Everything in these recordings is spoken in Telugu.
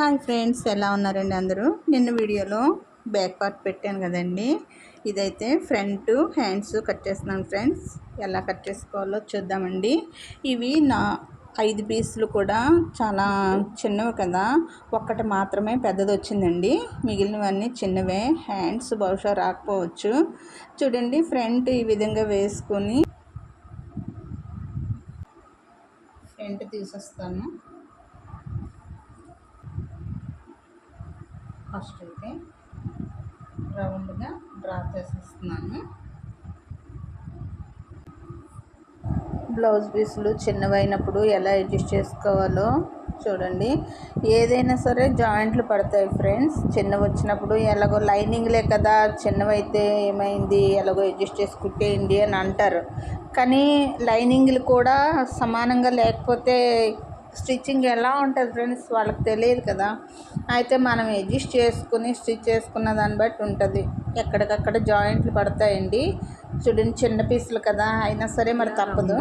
హాయ్ ఫ్రెండ్స్ ఎలా ఉన్నారండి అందరూ? నిన్న వీడియోలో బ్యాక్ పార్ట్ పెట్టాను కదండి. ఇదైతే ఫ్రంట్ హ్యాండ్స్ కట్ చేస్తున్నాను ఫ్రెండ్స్. ఎలా కట్ చేసుకోవాలో చూద్దామండి. ఇవి నా ఐదు పీసులు కూడా చాలా చిన్నవి కదా. ఒక్కటి మాత్రమే పెద్దది వచ్చిందండి. మిగిలినవన్నీ చిన్నవే. హ్యాండ్స్ బహుశా రాకపోవచ్చు. చూడండి ఫ్రంట్ ఈ విధంగా వేసుకొని ఫ్రంట్ తీసేస్తాను. ఫస్ట్ అయితే రౌండ్గా డ్రా చేసేస్తున్నాను. బ్లౌజ్ పీసులు చిన్నవైనప్పుడు ఎలా అడ్జస్ట్ చేసుకోవాలో చూడండి. ఏదైనా సరే జాయింట్లు పడతాయి ఫ్రెండ్స్. చిన్నవి వచ్చినప్పుడు ఎలాగో లైనింగ్లే కదా చిన్నవైతే ఏమైంది ఎలాగో అడ్జస్ట్ చేసుకుంటే అని అంటారు. కానీ లైనింగ్లు కూడా సమానంగా లేకపోతే స్టిచ్చింగ్ ఎలా ఉంటుంది ఫ్రెండ్స్ వాళ్ళకి తెలియదు కదా. అయితే మనం అడ్జస్ట్ చేసుకుని స్టిచ్ చేసుకున్న దాన్ని బట్టి ఉంటుంది. ఎక్కడికక్కడ జాయింట్లు పడతాయండి. చూడండి చిన్న పీసులు కదా. అయినా సరే మరి తప్పదు.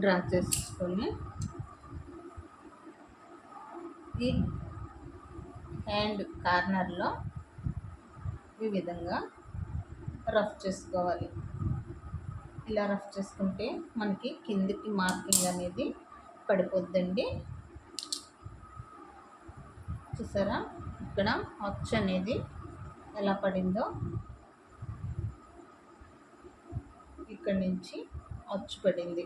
డ్రా చేసుకొని ఈ హ్యాండ్ కార్నర్లో ఈ విధంగా రఫ్ చేసుకోవాలి. ఇలా రఫ్ చేసుకుంటే మనకి కిందికి మార్కింగ్ అనేది పడిపోద్దండి. చూసారా? ఇక్కడ అచ్చు అనేది ఎలా పడిందో ఇక్కడ నుంచి అచ్చు పడింది.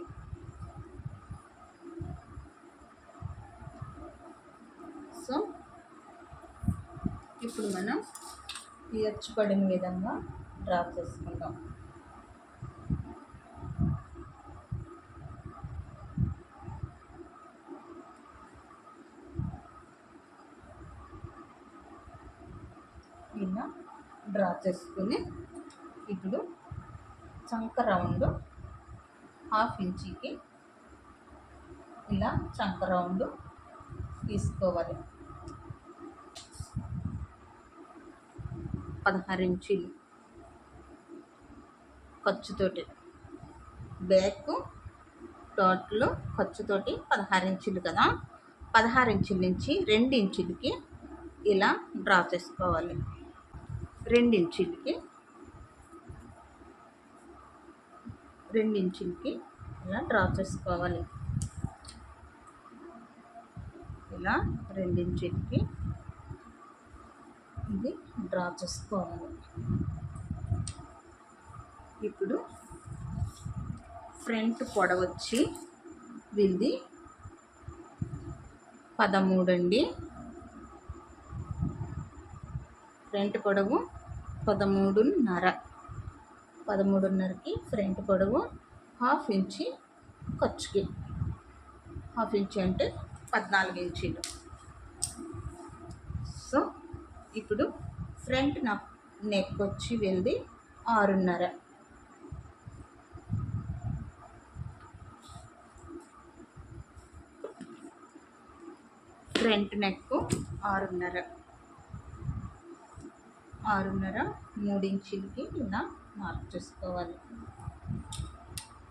సో ఇప్పుడు మనం ఈ అచ్చు పడిన విధంగా డ్రా చేసుకుందాం. ఇలా డ్రా చేసుకుని ఇప్పుడు చంక రౌండ్ హాఫ్ ఇంచీకి ఇలా చంక రౌండ్ తీసుకోవాలి. పదహారు ఇంచీలు ఖర్చుతోటి. బ్యాక్ టోటల్ ఖర్చుతోటి పదహారు ఇంచులు కదా. పదహారు ఇంచుల నుంచి రెండు ఇంచులకి ఇలా డ్రా చేసుకోవాలి. రెండించులకి. రెండించులకి ఇలా డ్రా చేసుకోవాలి. ఇలా రెండించులకి ఇది డ్రా చేసుకోవాలి. ఇప్పుడు ఫ్రంట్ పొడవచ్చి వీళ్ళది పదమూడు అండి ఫ్రంట్ పొడవు పదమూడున్నర. పదమూడున్నరకి ఫ్రంట్ పొడవు హాఫ్ ఇంచి ఖర్చుకి. హాఫ్ ఇంచి అంటే పద్నాలుగు ఇంచీలు. సో ఇప్పుడు ఫ్రంట్ నా నెక్ వచ్చి వెళ్ళి ఆరున్నర. ఫ్రంట్ నెక్ ఆరున్నర. ఆరున్నర మూడించులకి ఇలా మార్క్ చేసుకోవాలి.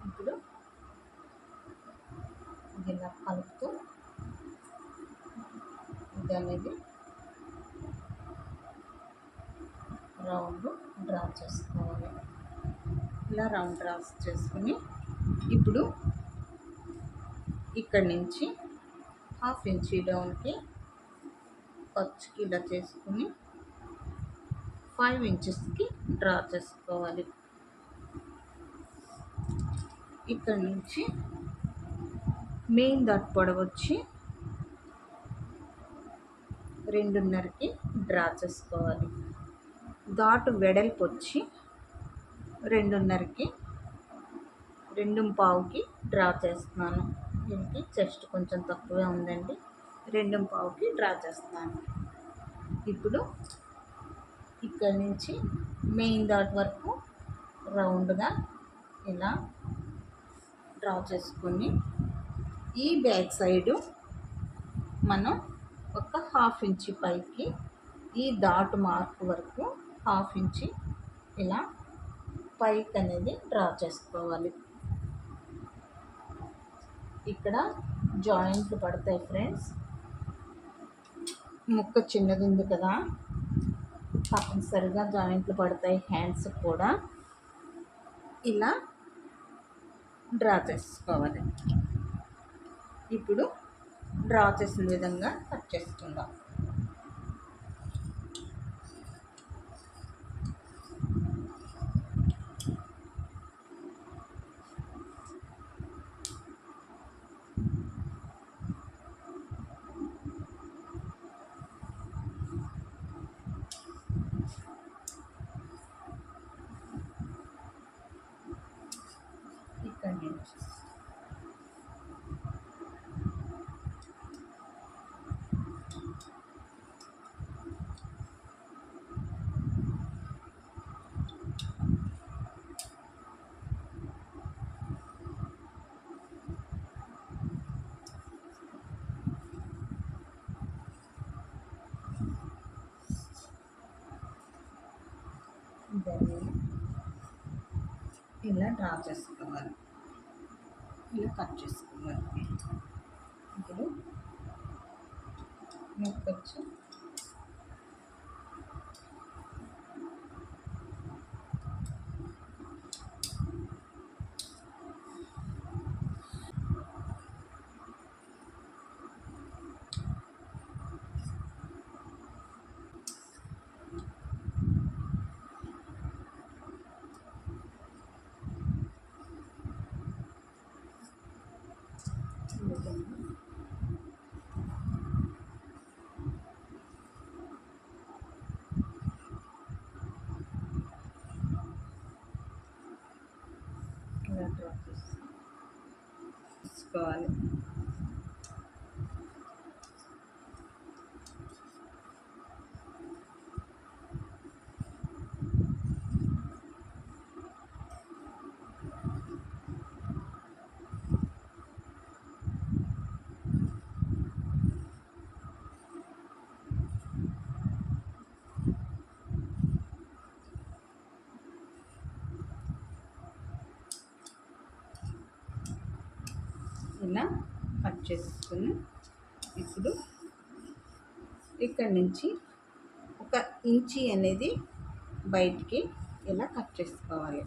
ఇప్పుడు ఇలా కలుపుతూ ఇది అనేది రౌండ్ డ్రా చేసుకోవాలి. ఇలా రౌండ్ డ్రా చేసుకుని ఇప్పుడు ఇక్కడి నుంచి హాఫ్ ఇంచీ డౌన్కి ఖర్చుకి ఇలా చేసుకుని ఫైవ్ ఇంచెస్కి డ్రా చేసుకోవాలి. ఇక్కడ నుంచి మెయిన్ దాట్ పొడవచ్చి రెండున్నరకి డ్రా చేసుకోవాలి. దాటు వెడల్పు వచ్చి రెండున్నరకి రెండు పావుకి డ్రా చేస్తున్నాను. దీనికి చెస్ట్ కొంచెం తక్కువే ఉందండి. రెండు పావుకి డ్రా చేస్తున్నాను. ఇప్పుడు ఇక్కడ నుంచి మెయిన్ డాట్ వరకు రౌండ్గా ఇలా డ్రా చేసుకొని ఈ బ్యాక్ సైడు మనం ఒక హాఫ్ ఇంచి పైకి ఈ డాట్ మార్క్ వరకు హాఫ్ ఇంచి ఇలా పైకి అనేది డ్రా చేసుకోవాలి. ఇక్కడ జాయింట్లు పడతాయి ఫ్రెండ్స్. ముక్క చిన్నది ఉంది కదా. తప్పనిసరిగా జాయింట్లు పడతాయి హ్యాండ్స్ కూడా. ఇలా డ్రా చేసుకోవాలి. ఇప్పుడు డ్రా చేసిన విధంగా కట్ చేసుకుందాం ఇక్కడ నుంచి దాన్ని ఇలా డ్రా చేసుకోవాలి. ఇలా కట్ చేసుకోవాలి. ఇప్పుడు ముక్కొచ్చు ఇలా చేసుకోవాలి లేకుండా కట్ చేసుకుని ఇప్పుడు ఇక్కడ నుంచి ఒక ఇంచి అనేది బయటికి ఇలా కట్ చేసుకోవాలి?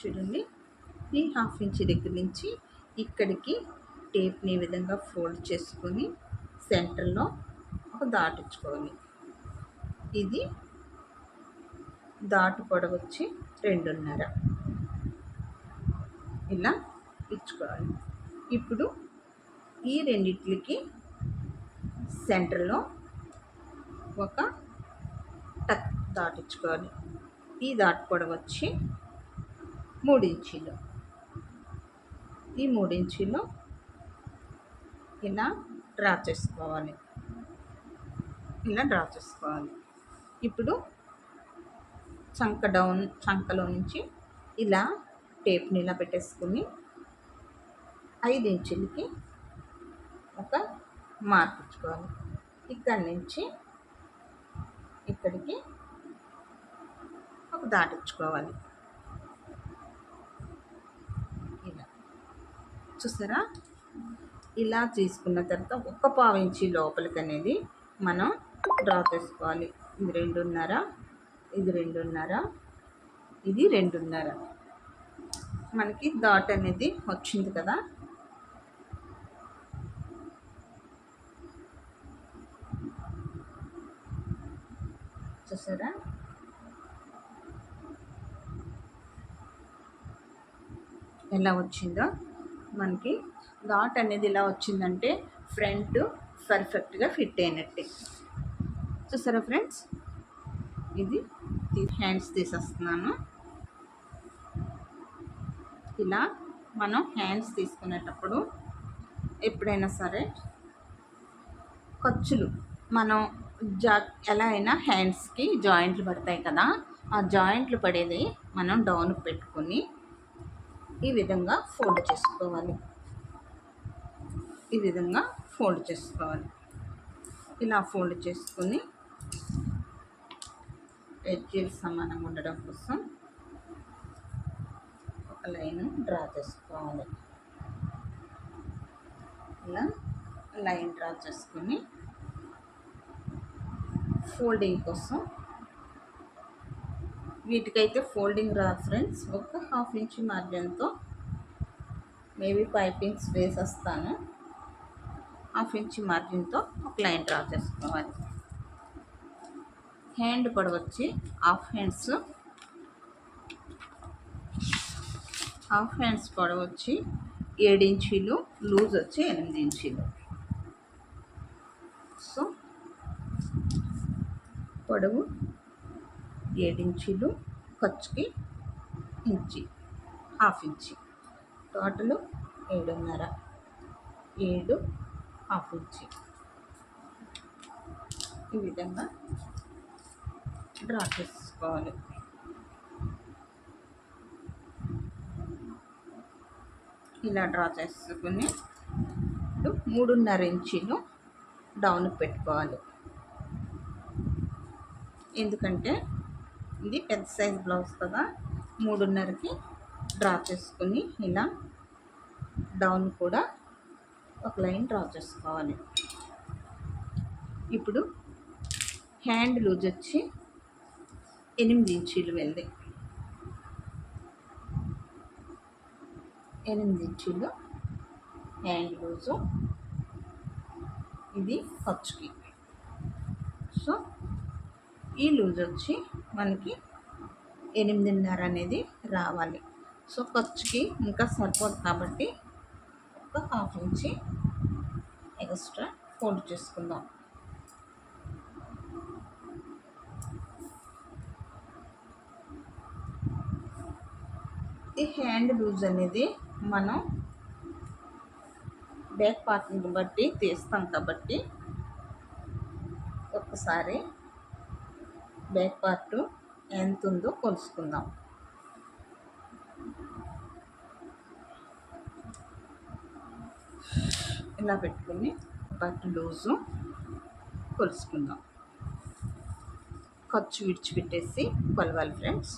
చూడండి ఈ హాఫ్ ఇంచ్ దగ్గర నుంచి ఇక్కడికి టేప్ని ఈ విధంగా ఫోల్డ్ చేసుకొని సెంటర్లో ఒక దాటించుకోవాలి ఇది దాటు పొడవచ్చి రెండున్నర. ఇలా ఇచ్చుకోవాలి. ఇప్పుడు ఈ రెండిట్లకి సెంటర్లో ఒక టక్ దాటించుకోవాలి ఈ దాటు పొడవచ్చి వచ్చి మూడు ఈ మూడు ఇలా డ్రా చేసుకోవాలి. ఇలా డ్రా చేసుకోవాలి. ఇప్పుడు చంక డౌన్ చంకలో నుంచి ఇలా టేప్ని ఇలా పెట్టేసుకుని ఐదు ఇంచులకి ఒక మార్క్ ఇచ్చుకోవాలి. ఇక్కడి నుంచి ఇక్కడికి ఒక దాటించుకోవాలి ఇలా. చూసారా? ఇలా తీసుకున్న తర్వాత ఒక్క పావు ఇంచి లోపలికి అనేది మనం డ్రా చేసుకోవాలి. ఇది రెండున్నర ఇది రెండున్నర ఇది రెండున్నర. మనకి డాట్ అనేది వచ్చింది కదా. చూసారా? ఎలా వచ్చిందో మనకి డాట్ అనేది ఇలా వచ్చిందంటే ఫ్రంట్ పర్ఫెక్ట్గా ఫిట్ అయినట్టే. చూసారా ఫ్రెండ్స్? ఇది హ్యాండ్స్ తీసేస్తున్నాను. ఇలా మనం హ్యాండ్స్ తీసుకునేటప్పుడు ఎప్పుడైనా సరే ఖర్చులు మనం జా ఎలా అయినా హ్యాండ్స్కి జాయింట్లు పడతాయి కదా ఆ జాయింట్లు పడేది మనం డౌన్ పెట్టుకొని ఈ విధంగా ఫోల్డ్ చేసుకోవాలి. ఈ విధంగా ఫోల్డ్ చేసుకోవాలి. ఇలా ఫోల్డ్ చేసుకుని ఎడ్జీలు సమానంగా ఉండడం కోసం ఒక లైన్ డ్రా చేసుకోవాలి. ఇలా లైన్ డ్రా చేసుకొని ఫోల్డింగ్ కోసం వీటికైతే ఫోల్డింగ్ రా ఫ్రెండ్స్ ఒక హాఫ్ ఇంచ్ మార్జిన్తో మేబీ పైపింగ్స్ వేసేస్తాను. హాఫ్ ఇంచ్ మార్జిన్తో ఒక లైన్ డ్రా చేసుకోవాలి. హ్యాండ్ పొడవు వచ్చి హాఫ్ హ్యాండ్స్ హాఫ్ హ్యాండ్స్ పొడవు వచ్చి ఏడు ఇంచీలు లూజ్ వచ్చి ఎనిమిది ఇంచీలు. సో పొడవు ఏడించీలు ఖర్చుకి ఇంచి హాఫ్ ఇంచి. టోటలు ఏడున్నర ఏడు హాఫ్ ఇంచి. ఈ విధంగా డ్రా చేసుకోవాలి. ఇలా డ్రా చేసుకుని ఇప్పుడు మూడున్నర ఇంచీలు డౌన్ పెట్టుకోవాలి. ఎందుకంటే ఇది పెద్ద సైజ్ బ్లౌజ్ కదా మూడున్నరకి డ్రా చేసుకుని ఇలా డౌన్ కూడా ఒక లైన్ డ్రా చేసుకోవాలి. ఇప్పుడు హ్యాండ్ లూజ్ వచ్చి ఎనిమిది ఇంచీలు వెళ్ళి. ఎనిమిది ఇంచీలు హ్యాండ్ లూజు. ఇది ఖర్చుకి సో ఈ లూజ్ వచ్చి మనకి ఎనిమిదిన్నర అనేది రావాలి. సో ఖర్చుకి ఇంకా సరిపోదు కాబట్టి ఒక హాఫ్ ఇంచి ఎక్స్ట్రా ఫోల్డ్ చేసుకుందాం. ఈ హ్యాండ్ లూజ్ అనేది మనం బ్యాక్ పార్ట్ని బట్టి తీస్తాం కాబట్టి ఒక్కసారి బ్యాక్ పార్ట్ ఎంత ఉందో కొలుసుకుందాం. ఇలా పెట్టుకుని బట్ లూజు కొలుసుకుందాం. ఖర్చు విడిచిపెట్టేసి కొలవాలి ఫ్రెండ్స్.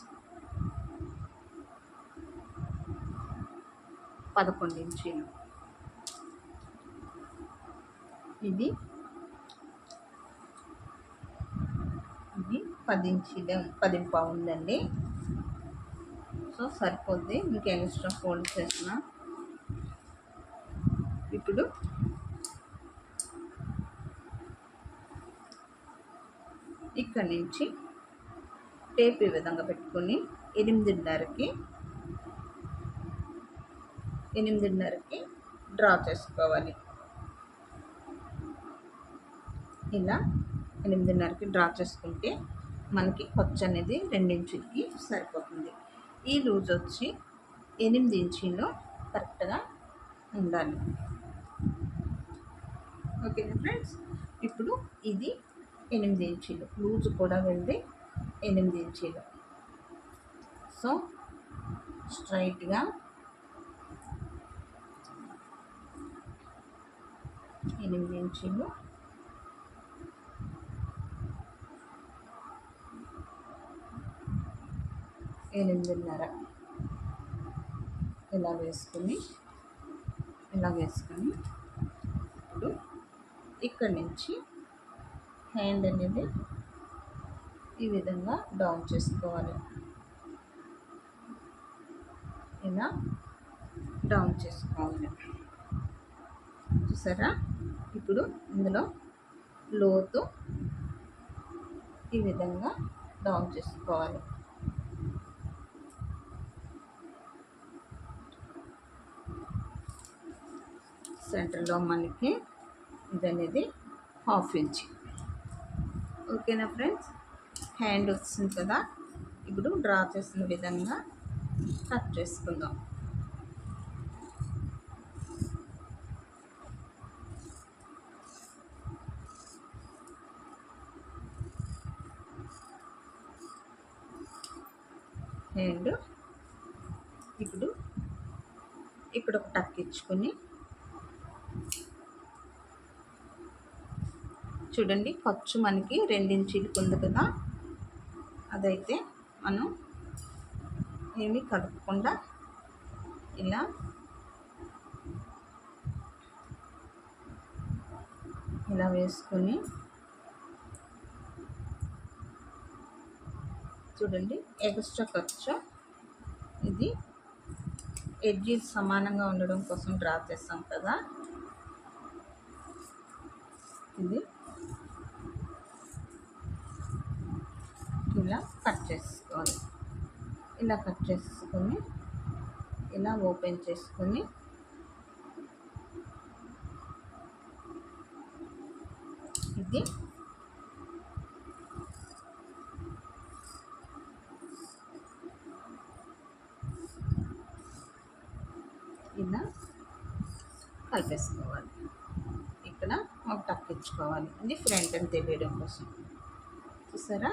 పదకొండు ఇంచీలు. ఇది ఇది పది ఇంచీలే పది ఉందండి సో సరిపోద్ది. ఇంకా ఎక్స్ట్రా ఫోల్డ్ చేసిన. ఇప్పుడు ఇక్కడ నుంచి టేప్ ఈ విధంగా పెట్టుకొని ఎనిమిదిన్నరకి ఎనిమిదిన్నరకి డ్రా చేసుకోవాలి. ఇలా ఎనిమిదిన్నరకి డ్రా చేసుకుంటే మనకి ఖర్చు అనేది రెండించులకి సరిపోతుంది. ఈ లూజ్ వచ్చి ఎనిమిది ఇంచులో కరెక్ట్గా ఉండాలి. ఓకేనా ఫ్రెండ్స్? ఇప్పుడు ఇది ఎనిమిది ఇంచీలు. లూజ్ కూడా వెళ్ళి ఎనిమిది ఇంచీలు. సో స్ట్రైట్గా ఎనిమిది ఇంచీలు. ఎనిమిదిన్నర. ఇలా వేసుకుని ఇలా వేసుకొని ఇప్పుడు ఇక్కడి నుంచి హ్యాండ్ అనేది ఈ విధంగా డౌన్ చేసుకోవాలి. ఇలా డౌన్ చేసుకోవాలి. చూసారా? ఇప్పుడు ఇందులో లోతు ఈ విధంగా డౌన్ చేసుకోవాలి. సెంటర్లో మనకి ఇది అనేది హాఫ్ ఇంచ్. ఓకేనా ఫ్రెండ్స్? హ్యాండ్ వస్తుంది కదా. ఇప్పుడు డ్రా చేసిన విధంగా కట్ చేసుకుందాం. హ్యాండ్ ఇప్పుడు ఇక్కడ ఒక టక్ ఇచ్చుకొని చూడండి ఖర్చు మనకి రెండించీలకు ఉంది కదా. అదైతే మనం ఏమి కలుపుకుండా ఇలా ఇలా వేసుకొని చూడండి ఎక్స్ట్రా ఖర్చు. ఇది ఎడ్జీస్ సమానంగా ఉండడం కోసం డ్రా చేస్తాం కదా. ఇది ఇలా కట్ చేసుకోవాలి. ఇలా కట్ చేసుకొని ఇలా ఓపెన్ చేసుకొని ఇది ఇలా కలిపేసుకోవాలి. ఇక్కడ ఒక టక్ ఇచ్చుకోవాలి ఇది ఫ్రంట్ అని తెలియడం కోసం. చూసారా?